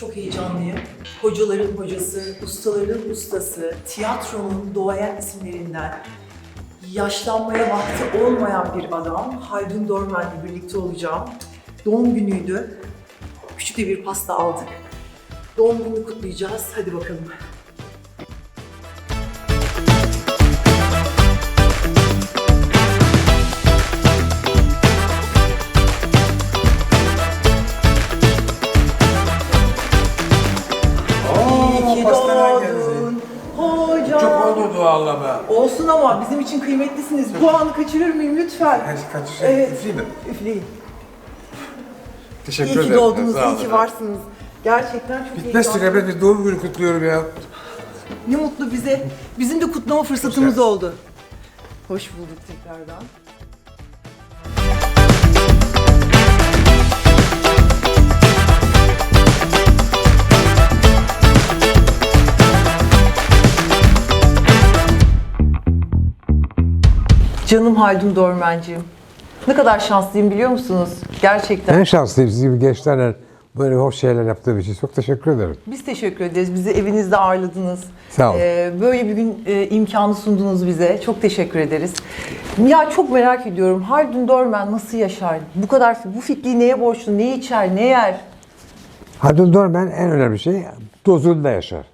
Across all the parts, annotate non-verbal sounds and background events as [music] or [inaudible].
Çok heyecanlıyım. Hocaların hocası, ustaların ustası, tiyatronun doğayan isimlerinden yaşlanmaya vakti olmayan bir adam Haldun Dormen'le birlikte olacağım. Doğum günüydü. Küçük de bir pasta aldık. Doğum gününü kutlayacağız. Hadi bakalım. Çok oldu duallama. Olsun ama bizim için kıymetlisiniz. Bu anı kaçırır mıyım lütfen? Her kaç Evet. üfleyeyim mi? Üfleyin. Teşekkür İyi ki ederim. doğdunuz, Sağ iyi ki varsınız. Gerçekten çok Bitmez heyecanlı. süre bir doğum günü kutluyorum ya. Ne mutlu bize. Bizim de kutlama fırsatımız oldu. Hoş bulduk tekrardan. Canım Haldun Dormenciğim. Ne kadar şanslıyım biliyor musunuz? Gerçekten. En şanslıyım siz gibi gençlerle böyle hoş şeyler yaptığım için. Çok teşekkür ederim. Biz teşekkür ederiz. Bizi evinizde ağırladınız. Sağ olun. Ee, böyle bir gün e, imkanı sundunuz bize. Çok teşekkür ederiz. Ya çok merak ediyorum. Haldun Dorman nasıl yaşar? Bu kadar bu fikri neye borçlu? Ne içer? Ne yer? Haldun Dorman en önemli şey dozunda yaşar.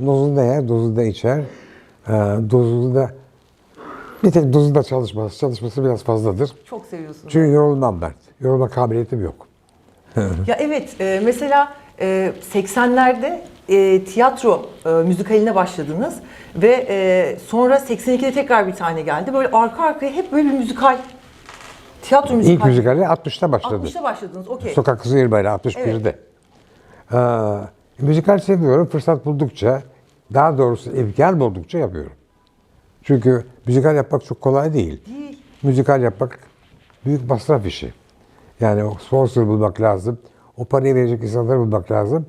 Dozunda yer, dozunda içer. Ee, dozunda bir tek dozunda çalışması. Çalışması biraz fazladır. Çok seviyorsunuz. Çünkü yorulmam ben. Yorulma kabiliyetim yok. Ya evet e, mesela e, 80'lerde e, tiyatro e, müzikaline başladınız ve e, sonra 82'de tekrar bir tane geldi. Böyle arka arkaya hep böyle bir müzikal tiyatro müzikal. İlk müzikali 60'ta başladı. 60'ta başladınız. Okey. Sokak Kızı Yılbayla 61'de. Ee, müzikal seviyorum. Fırsat buldukça, daha doğrusu imkan buldukça yapıyorum. Çünkü müzikal yapmak çok kolay değil. Değil. Müzikal yapmak büyük masraf işi. Yani o sponsor bulmak lazım. O parayı verecek insanları bulmak lazım.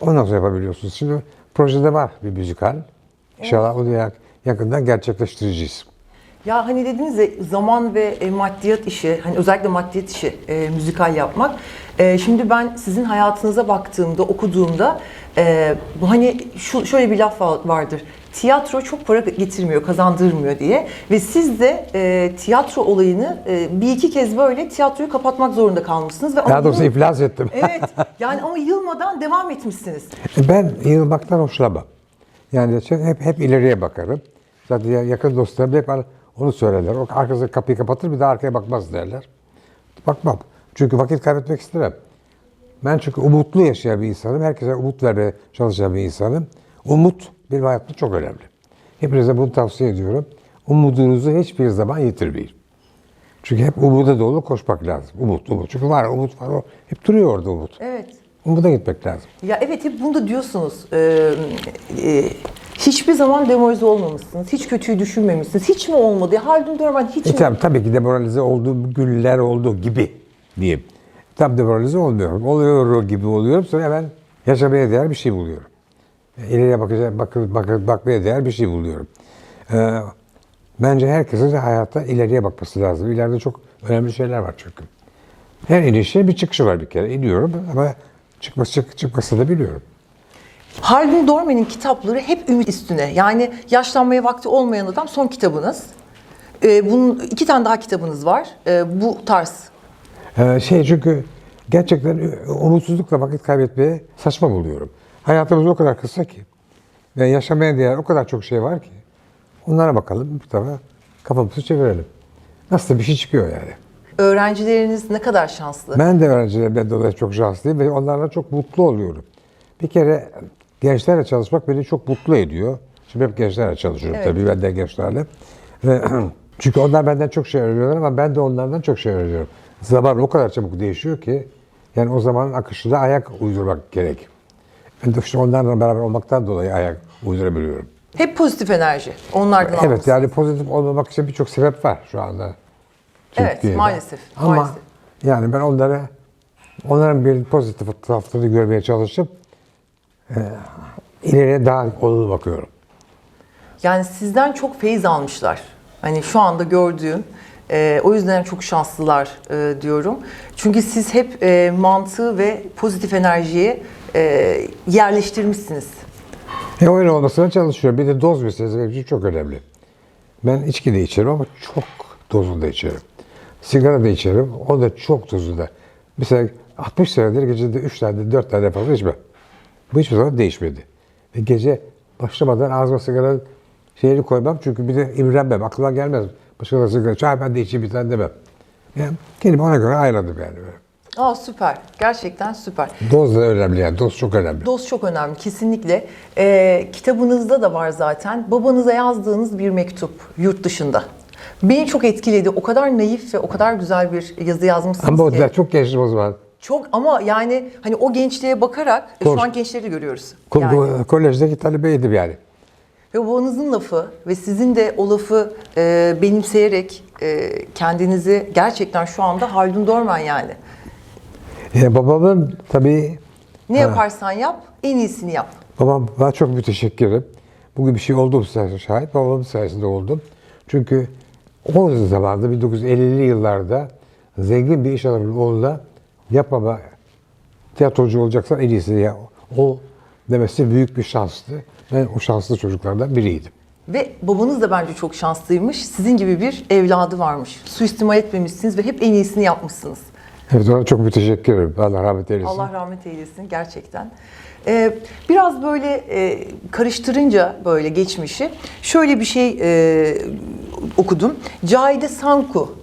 Ondan sonra yapabiliyorsunuz. Şimdi projede var bir müzikal. İnşallah onu yak- yakından gerçekleştireceğiz. Ya hani dediniz ya zaman ve e, maddiyat işi, hani özellikle maddiyat işi e, müzikal yapmak. E, şimdi ben sizin hayatınıza baktığımda, okuduğumda e, bu hani şu şöyle bir laf va- vardır. Tiyatro çok para getirmiyor, kazandırmıyor diye ve siz de e, tiyatro olayını e, bir iki kez böyle tiyatroyu kapatmak zorunda kalmışsınız ve Daha doğrusu iflas ettim. Evet. Yani ama yılmadan devam etmişsiniz. Ben yığılmaktan hoşlanmam. Yani çünkü hep hep ileriye bakarım. Zaten ya- yakın dostlarım hep onu söylerler. O arkası kapıyı kapatır bir daha arkaya bakmaz derler. Bakmam. Çünkü vakit kaybetmek istemem. Ben çünkü umutlu yaşayan bir insanım. Herkese umut vermeye çalışan bir insanım. Umut benim hayatımda çok önemli. Hepinize bunu tavsiye ediyorum. Umudunuzu hiçbir zaman yitirmeyin. Çünkü hep umuda dolu koşmak lazım. Umut, umut. Çünkü var umut var. O hep duruyor orada umut. Evet. Umuda gitmek lazım. Ya evet hep bunu da diyorsunuz. Ee, e, hiçbir zaman demoralize olmamışsınız. Hiç kötüyü düşünmemişsiniz. Hiç mi olmadı? Ya Haldun Dorman hiç E mi? tabii, tabii ki demoralize olduğum günler olduğu gibi diyeyim. Tam demoralize olmuyorum. Oluyor gibi oluyorum. Sonra hemen yaşamaya değer bir şey buluyorum. E, İleriye bakacak, bak, bak, bakmaya değer bir şey buluyorum. Ee, bence herkesin de hayatta ileriye bakması lazım. İleride çok önemli şeyler var çünkü. Her inişte bir çıkışı var bir kere. İniyorum ama çıkması, çık, çıkmasını da biliyorum. Haldun Dorman'ın kitapları hep ümit üstüne. Yani yaşlanmaya vakti olmayan adam son kitabınız. Ee, bunun iki tane daha kitabınız var. Ee, bu tarz. Ee, şey çünkü gerçekten umutsuzlukla vakit kaybetmeye saçma buluyorum. Hayatımız o kadar kısa ki ve yaşamaya değer o kadar çok şey var ki onlara bakalım bir tarafa kafamızı çevirelim. Nasıl bir şey çıkıyor yani. Öğrencileriniz ne kadar şanslı. Ben de öğrencilerimden dolayı çok şanslıyım ve onlarla çok mutlu oluyorum. Bir kere gençlerle çalışmak beni çok mutlu ediyor. Şimdi hep gençlerle çalışıyorum Evet. tabii ben de gençlerle. Ve [clears throat] çünkü onlar benden çok şey öğreniyorlar ama ben de onlardan çok şey öğreniyorum. Zaman o kadar çabuk değişiyor ki yani o zamanın akışına ayak uydurmak gerek. İşte onlarla beraber olmaktan dolayı ayak uydurabiliyorum. Hep pozitif enerji. Onlardan Evet almışsınız. yani pozitif olmamak için birçok sebep var şu anda. Evet, Türkiye'de. maalesef, Ama maalesef. yani ben onlara onların bir pozitif tarafını görmeye çalışıp e, ileriye daha olumlu bakıyorum. Yani sizden çok feyiz almışlar. Hani şu anda gördüğüm. e, o yüzden çok şanslılar e, diyorum. Çünkü siz hep e, mantığı ve pozitif enerjiye e, yerleştirmişsiniz. E öyle olmasına çalışıyorum. Bir de doz meselesi çok önemli. Ben içki de içerim ama çok dozunda içerim. Sigara da içerim. O da çok dozunda. Mesela 60 senedir gecede 3 tane, 4 tane fazla içmem. Bu hiçbir zaman değişmedi. Ve gece başlamadan ağzıma sigaranın şeyini koymam. Çünkü bir de imrenmem. Aklıma gelmez. Başkaları sigara içer, ben de içeyim bir tane demem. Yani kendimi ona göre ayarladım yani. Böyle. Aa süper. Gerçekten süper. Doz da önemli yani. Doz çok önemli. Doz çok önemli kesinlikle. Ee, kitabınızda da var zaten. Babanıza yazdığınız bir mektup yurt dışında. Beni çok etkiledi. O kadar naif ve o kadar güzel bir yazı yazmışsınız Ama o ki. da çok gençtim o zaman. Çok ama yani hani o gençliğe bakarak e, Doğru. şu an gençleri de görüyoruz. Ko- Yani. ko- Kolejdeki talebeydim yani. Ve babanızın lafı ve sizin de o lafı e, benimseyerek e, kendinizi gerçekten şu anda Haldun Dorman yani. E, babamın tabii, Ne yaparsan yap en iyisini yap. babam bana çok müteşekkirim. Bugün bir şey olduğum sayesinde şahit, babamın sayesinde oldum. Çünkü o zamanda 1950'li yıllarda zengin bir iş adamının oğluna yapma tiyatrocu olacaksan en iyisini ya. O demesi büyük bir şanstı. Ben o şanslı çocuklardan biriydim. Ve babanız da bence çok şanslıymış. Sizin gibi bir evladı varmış. Suistimal etmemişsiniz ve hep en iyisini yapmışsınız. Evet ona çok müteşekkirim. Allah rahmet eylesin. Allah rahmet eylesin gerçekten. Ee, biraz böyle e, karıştırınca böyle geçmişi şöyle bir şey e, okudum. Cahide Sanku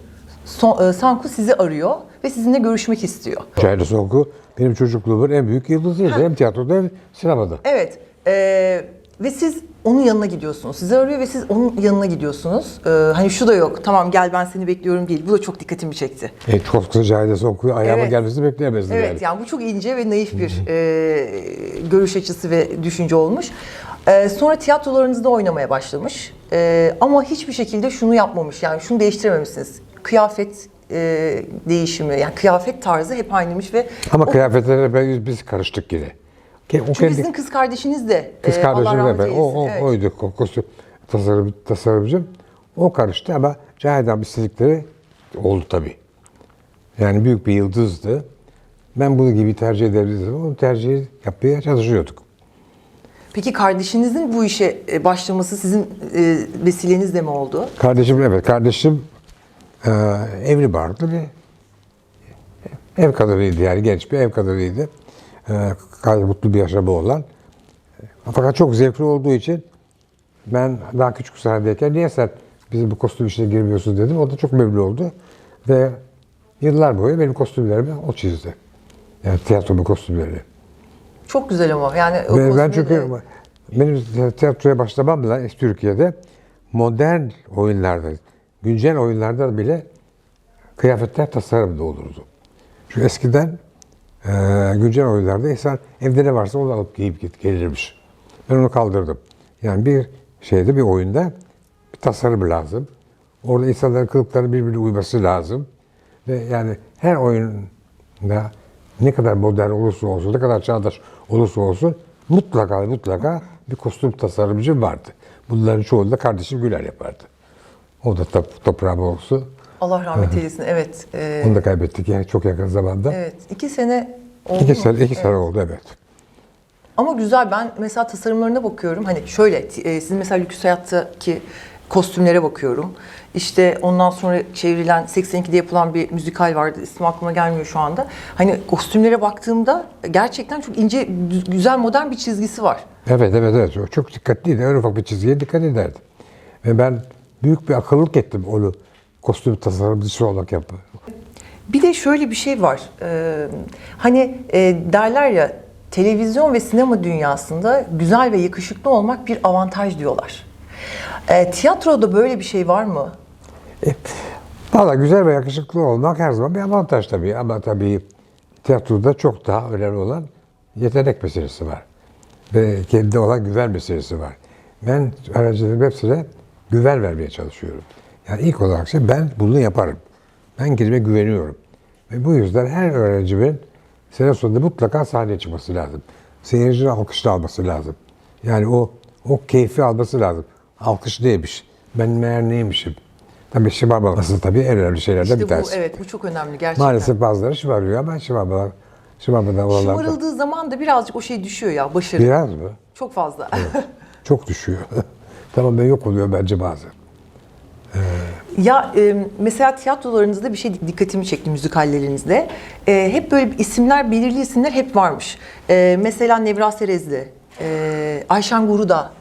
Son- e, Sanku sizi arıyor ve sizinle görüşmek istiyor. Cahide Sonku benim çocukluğumun en büyük yıldızıydı. Hem tiyatroda hem sinemada. Evet. e, ve siz onun yanına gidiyorsunuz. Sizi arıyor ve siz onun yanına gidiyorsunuz. Ee, hani şu da yok. Tamam gel ben seni bekliyorum değil. Bu da çok dikkatimi çekti. E, çok kısa Cahide Sonku'yu ayağıma Evet. gelmesini bekleyemezdim Evet yani. yani bu çok ince ve naif bir e, görüş açısı ve düşünce olmuş. E, sonra tiyatrolarınızda oynamaya başlamış. E, ama hiçbir şekilde şunu yapmamış. Yani şunu değiştirememişsiniz. Kıyafet e, değişimi yani kıyafet tarzı hep aynıymış ve Ama o- kıyafetlere biz karıştık yine. Ke- O çünkü kendi sizin kız kardeşiniz de kız e, kardeşim Allah de ben. O, o evet. oydu ko- kostüm tasarım, tasarımcım. O karıştı ama Cahide abi istedikleri oldu tabii. Yani büyük bir yıldızdı. Ben bunu gibi tercih edebilirdim. Onu tercih yapmaya çalışıyorduk. Peki kardeşinizin bu işe e, başlaması sizin e, vesilenizle mi oldu? Kardeşim evet kardeşim e, evli barklı bir ev kadınıydı yani genç bir ev kadınıydı. E, gayet mutlu bir yaşamı olan. Fakat çok zevkli olduğu için ben daha küçük sahnedeyken niye sen bizim bu kostüm işine girmiyorsun dedim. O da çok memnun oldu. Ve yıllar boyu benim kostümlerimi o çizdi. Yani tiyatromun kostümlerini. Çok güzel ama yani o ben kostümü çünkü de- benim tiyatroya başlamamla Türkiye'de modern oyunlarda, güncel oyunlarda bile kıyafetler tasarımda olurdu. Çünkü eskiden e, güncel oyunlarda insan evde ne varsa onu alıp giyip git, gelirmiş. Ben onu kaldırdım. Yani bir şeyde bir oyunda bir tasarım lazım. Orada insanların kılıkları birbirine uyması lazım. Ve yani her oyunda ne kadar modern olursa olsun, ne kadar çağdaş olursa olsun mutlaka mutlaka bir kostüm tasarımcı vardı. Bunların çoğunu da kardeşim Güler yapardı. O da tap- toprağı olsun. Allah rahmet eylesin. Evet. e, Onu da kaybettik yani çok yakın zamanda. evet. iki sene oldu İki mu? sene, iki Evet. sene oldu evet. Ama güzel. Ben mesela tasarımlarına bakıyorum. Hani şöyle, e, sizin mesela Lüks Hayat'taki kostümlere bakıyorum. İşte ondan sonra çevrilen 82'de yapılan bir müzikal vardı. İsmi aklıma gelmiyor şu anda. Hani kostümlere baktığımda gerçekten çok ince, gü- güzel, modern bir çizgisi var. Evet evet evet. O Çok dikkatliydi. En ufak bir çizgiye dikkat ederdi. Ve ben büyük bir akıllık ettim onu kostüm tasarımcısı olarak yaptı. Bir de şöyle bir şey var. Ee, hani e, derler ya televizyon ve sinema dünyasında güzel ve yakışıklı olmak bir avantaj diyorlar. Ee, tiyatroda böyle bir şey var mı? Valla güzel ve yakışıklı olmak her zaman bir avantaj tabii. Ama tabii tiyatroda çok daha önemli olan yetenek meselesi var. Ve kendine olan güven meselesi var. Ben öğrencilerim hepsine güven vermeye çalışıyorum. Yani ilk olarak şey ben bunu yaparım. Ben kendime güveniyorum. Ve bu yüzden her öğrencimin sene sonunda mutlaka sahneye çıkması lazım. Seyircinin alkışını alması lazım. Yani o o keyfi alması lazım. Alkış neymiş? Ben meğer neymişim? Tabii şımarmaması tabii en önemli şeylerden İşte bir bu tanesi. evet bu çok önemli gerçekten. Maalesef bazıları şımarıyor ama şımarmalar Şımarmadan oralarda. Şımarıldığı zaman da birazcık o şey düşüyor ya başarı. Biraz mı? Çok fazla. [laughs] Çok düşüyor. [laughs] tamam ben yok oluyor bence bazen. Ya e, mesela tiyatrolarınızda bir şey dikkatimi çekti müzikallerinizde. E, hep böyle isimler, belirli isimler hep varmış. E, mesela Nevra Serezli, e, Ayşen Guruda,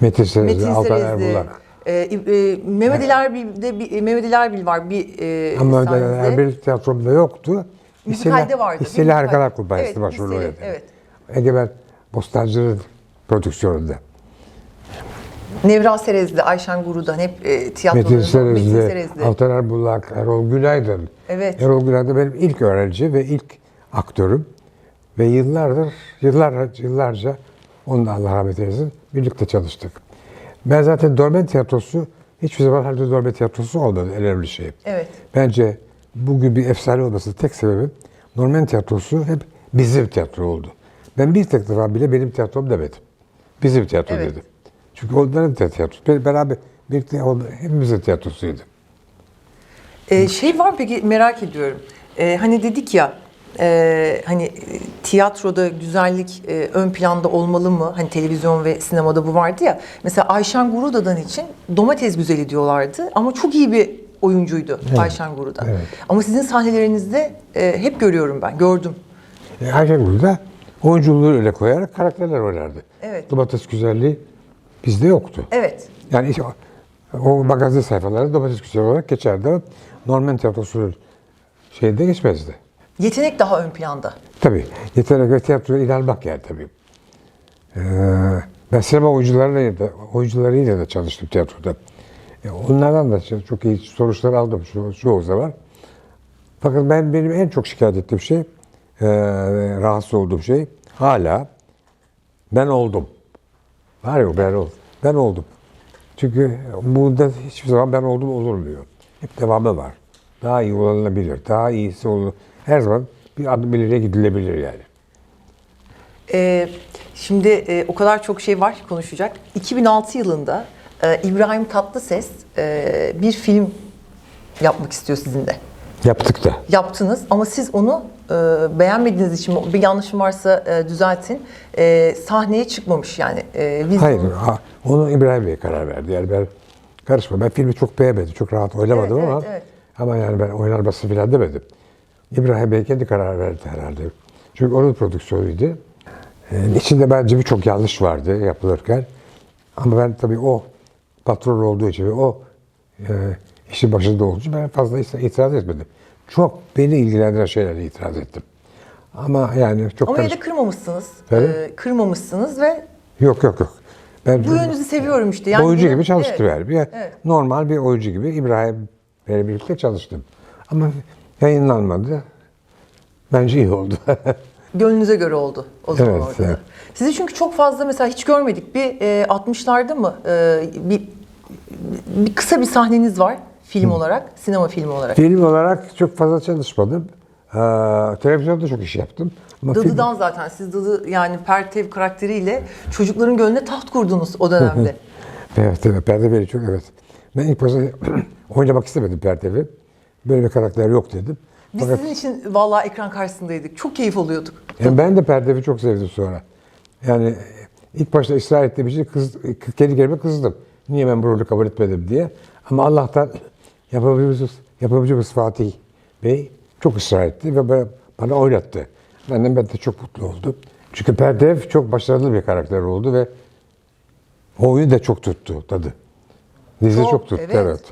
Metin Serezli, Metin Altan Serezli, Erbulak. e, e, Mehmet Erbil'de bir Mehmet Ali Erbil var bir e, Ama sahnenizde. Erbil tiyatromda yoktu. Müzikalde vardı. Müzikal- Harikalar Kumpanyası Evet, İsteli, oynadı. evet. Egemen Bostancı'nın prodüksiyonunda. Nevra Serezli, Ayşen Guru'dan hep e, Metin tiyatrolarında Serezli, Metin Serezli. Altan Erbulak, Erol Günaydın. Evet. Erol Günaydın benim ilk öğrenci ve ilk aktörüm. Ve yıllardır, yıllar, yıllarca onunla Allah rahmet eylesin birlikte çalıştık. Ben zaten Dormen Tiyatrosu hiçbir zaman halde Dormen Tiyatrosu olmadı en önemli şey. Evet. Bence bugün bir efsane olması tek sebebi Norman Tiyatrosu hep bizim tiyatro oldu. Ben bir tek defa bile benim tiyatrom demedim. Bizim tiyatro Evet. dedim. Çünkü onların da tiyatrosu. Be- Beraber birlikte oldu- hepimizin tiyatrosuydu. Ee, şey var peki merak ediyorum. Ee, hani dedik ya e, hani e, tiyatroda güzellik e, ön planda olmalı mı? Hani televizyon ve sinemada bu vardı ya. Mesela Ayşen Guruda'dan için domates güzeli diyorlardı ama çok iyi bir oyuncuydu Ayşen Guruda. evet. Ama sizin sahnelerinizde e, hep görüyorum ben, gördüm. E, Ayşegül de oyunculuğu öyle koyarak karakterler oynardı. Evet. Domates güzelliği bizde yoktu. Evet. Yani işte o, o magazin sayfalarında domates güzelliği olarak geçerdi Norman Tiyatrosu'nun şeyde geçmezdi. Yetenek daha ön planda. Tabii. Yetenek ve tiyatroya inanmak yani tabii. Ee, ben sinema oyuncularıyla da, oyuncularıyla da çalıştım tiyatroda. E, onlardan da çok- çok iyi sonuçlar aldım şu, çoğu zaman. Fakat ben benim en çok şikayet ettiğim şey, e, rahatsız olduğum şey hala ben oldum. Var ya ben oldum. Ben oldum. Çünkü bunda hiçbir zaman ben oldum olurmuyor. Hep devamı var. Daha iyi olunabilir. Daha iyisi olur. Her zaman bir adım ileriye gidilebilir yani. Ee, şimdi e, o kadar çok şey var ki konuşacak. 2006 yılında e, İbrahim Tatlıses e, bir film yapmak istiyor sizinle. Yaptık da. Yaptınız ama siz onu e, beğenmediğiniz için bir yanlışım varsa e, düzeltin. E, sahneye çıkmamış yani. E, vizyonu- Hayır, ha, onu İbrahim Bey karar verdi. Yani ben karışma. Ben filmi çok beğenmedim. Çok rahat oynamadım Evet, ama evet, evet. ama yani ben oynar basın falan demedim. İbrahim Bey kendi karar verdi herhalde. Çünkü onun prodüksiyonuydu. Ee, içinde bence birçok yanlış vardı yapılırken. Ama ben tabii o patron olduğu için o e, işin başında olduğu için ben fazla itiraz etmedim. Çok beni ilgilendiren şeylere itiraz ettim. Ama yani çok Ama yine karış- de kırmamışsınız. Evet. E, kırmamışsınız ve Yok yok yok. Ben bu yönünüzü seviyorum işte. Yani oyuncu gibi çalıştı Evet. yani. Bir- Evet. Normal bir oyuncu gibi İbrahim Bey'le birlikte çalıştım. Ama yayınlanmadı. Bence iyi oldu. [laughs] Gönlünüze göre oldu o zaman Evet, orada. evet. Sizi çünkü çok fazla mesela hiç görmedik. Bir e, 60'larda mı e, bir, bir kısa bir sahneniz var film olarak, sinema filmi olarak. Film olarak çok fazla çalışmadım. Ee, televizyonda çok iş yaptım. Ama film- Dadı'dan zaten siz Dadı yani Pertev karakteriyle çocukların gönlüne taht kurdunuz o dönemde. [laughs] Evet, evet. Perdevi çok evet. Ben ilk başta [clears throat] oynamak istemedim Perdevi. Böyle bir karakter yok dedim. Biz Fakat sizin için vallahi ekran karşısındaydık. Çok keyif alıyorduk. yani ben de Perdevi çok sevdim sonra. Yani ilk başta ısrar ettiğim için kız, kendi kendime kızdım. Niye ben bu rolü kabul etmedim diye. Ama Allah'tan yapımcımız, yapımcımız Fatih Bey çok ısrar etti ve bana, oynattı. Ben de, ben de çok mutlu oldum. Çünkü Perdev çok başarılı bir karakter oldu ve o oyunu da çok tuttu tadı. Dizi Çok, çok, tuttu evet. evet.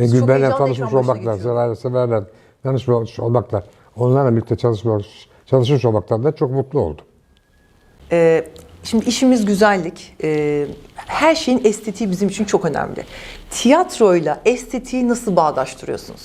Ve Gülben'le tanışmış olmakla. Sever Sever'le tanışmış olmakla, onlarla birlikte çalışmış, çalışmış olmaktan da çok mutlu oldum. Ee, şimdi işimiz güzellik. Ee, her şeyin estetiği bizim için çok önemli. Tiyatroyla estetiği nasıl bağdaştırıyorsunuz?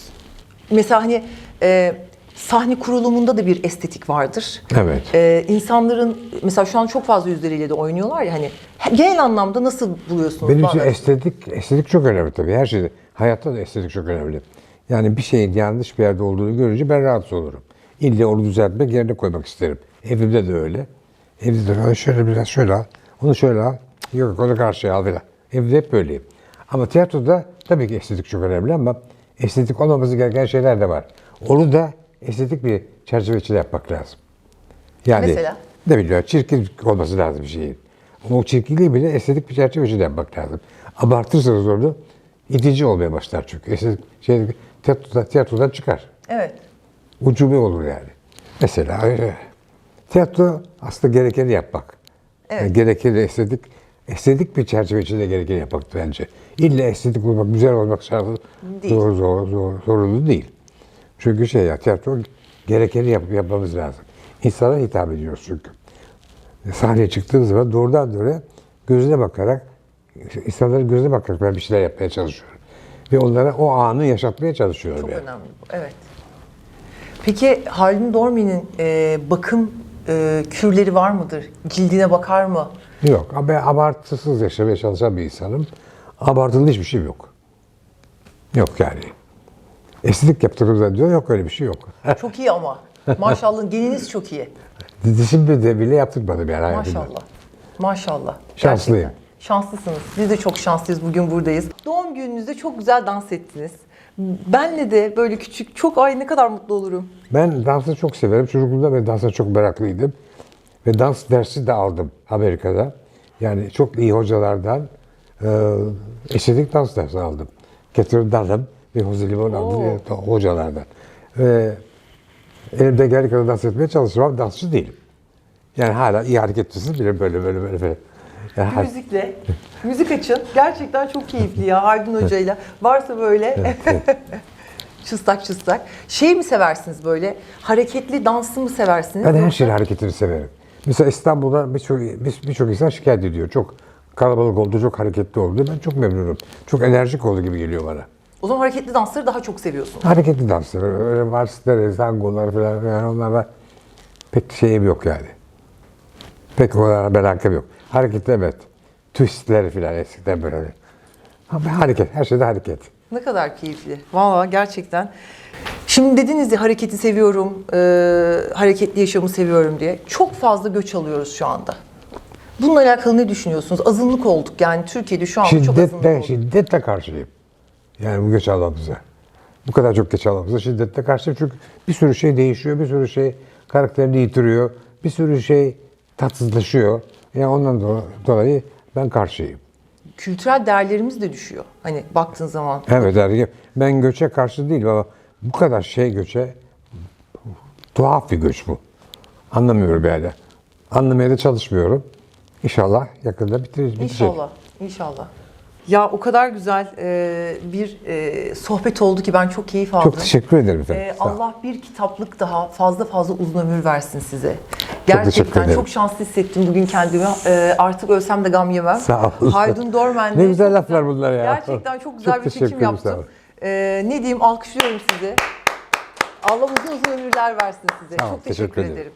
Mesela hani e, sahne kurulumunda da bir estetik vardır. Evet. Ee, insanların mesela şu an çok fazla yüzleriyle de oynuyorlar ya hani genel anlamda nasıl buluyorsunuz? Benim için estetik, estetik çok önemli tabii. Her şeyde. Hayatta da estetik çok önemli. Yani bir şeyin yanlış bir yerde olduğunu görünce ben rahatsız olurum. İlle onu düzeltmek yerine koymak isterim. Evimde de öyle. Evde de böyle şöyle biraz şöyle al. Onu şöyle al. Yok onu karşıya al falan. Evde hep böyleyim. Ama tiyatroda tabii ki estetik çok önemli ama estetik olmaması gereken şeyler de var. Onu da estetik bir çerçeve içinde yapmak lazım. Yani Mesela? ne bileyim çirkin olması lazım bir şeyin. Ama o çirkinliği bile estetik bir çerçeve içinde yapmak lazım. Abartırsanız onu itici olmaya başlar çünkü. Estetik, şey, tiyatrodan, tiyatrodan çıkar. Evet. Ucube olur yani. Mesela e, tiyatro aslında gerekeni yapmak. Evet. Yani gerekeni estetik, estetik bir çerçeve içinde gerekeni yapmak bence. İlla estetik olmak, güzel olmak şartı zor, zor, zor, zorunlu değil. Çünkü şey ya tiyatro gerekeni yapıp yapmamız lazım. İnsana hitap ediyoruz çünkü. Sahneye çıktığımız zaman doğrudan doğruya gözüne bakarak, insanların gözüne bakarak ben bir şeyler yapmaya çalışıyorum. Ve onlara o anı yaşatmaya çalışıyorum. Çok yani. önemli bu. Evet. Peki Haldun Dormi'nin e, bakım e, kürleri var mıdır? Cildine bakar mı? Yok. Ben abartısız yaşamaya çalışan bir insanım. Abartılı hiçbir şey yok. Yok yani. Estetik yaptığımızda diyor yok öyle bir şey yok. [laughs] Çok iyi ama. Maşallah geniniz çok iyi. Dişimde de bile yaptırmadım yani hayatımda. Maşallah. Maşallah. Şanslıyım. Gerçekten. Şanslısınız. Biz de çok şanslıyız bugün buradayız. Doğum gününüzde çok güzel dans ettiniz. Benle de böyle küçük çok ay ne kadar mutlu olurum. Ben dansı çok severim. Çocukluğumda ben dansa çok meraklıydım. Ve dans dersi de aldım Amerika'da. Yani çok iyi hocalardan e, estetik dans dersi aldım. Catherine Dunham ve Jose Limon adlı hocalardan. Ve elimde geldiği kadar dans etmeye çalışıyorum ama dansçı değilim. Yani hala iyi hareket etmesini bilirim böyle böyle böyle. böyle. Bir müzikle, müzik açın. Gerçekten çok keyifli ya Haldun [laughs] Hoca'yla. Varsa böyle [laughs] çıstak çıstak. Şey mi seversiniz böyle? Hareketli dansı mı seversiniz? Ben her şeyin hareketini severim. Mesela İstanbul'da birçok bir- birçok insan şikayet ediyor. Çok kalabalık oldu, çok hareketli oldu. Ben çok memnunum. Çok enerjik oldu gibi geliyor bana. O zaman hareketli dansları daha çok seviyorsunuz. Hareketli danslar, öyle varsitler, tangolar falan yani onlara pek şeyim yok yani. Pek onlara merakım yok. Hareketli evet. Twistler falan eskiden böyle. Ama hareket, her şeyde hareket. Ne kadar keyifli. Valla gerçekten. Şimdi dediniz ya hareketi seviyorum, e, hareketli yaşamı seviyorum diye. Çok fazla göç alıyoruz şu anda. Bununla alakalı ne düşünüyorsunuz? Azınlık olduk yani Türkiye'de şu anda çok azınlık Şiddetle, olduk. şiddetle karşıyım. Yani bu göç almamıza. Bu kadar çok geç almamıza şiddetle karşıyım. Çünkü bir sürü şey değişiyor, bir sürü şey karakterini yitiriyor, bir sürü şey tatsızlaşıyor. Yani ondan do- dolayı ben karşıyım. Kültürel değerlerimiz de düşüyor. Hani baktığın zaman. Evet yani ben göçe karşı değilim ama bu kadar şey göçe tuhaf bir göç bu. Anlamıyorum yani. Anlamaya da çalışmıyorum. İnşallah yakında bitiririz. bitecek. İnşallah, inşallah. Ya o kadar güzel e, bir e, sohbet oldu ki ben çok keyif aldım. Çok teşekkür ederim efendim. Ol. Allah bir kitaplık daha fazla fazla uzun ömür versin size. Gerçekten ederim. çok şanslı hissettim bugün kendimi. Ee, artık ölsem de gam yemem. Sağ ol. Haydun Dormen'le Ne güzel çok laflar bunlar ya. Gerçekten çok güzel Çok bir çekim yaptım. Ee, ne diyeyim alkışlıyorum sizi. Allah uzun uzun ömürler versin size. Sağ ol, çok teşekkür teşekkür ederim. ederim.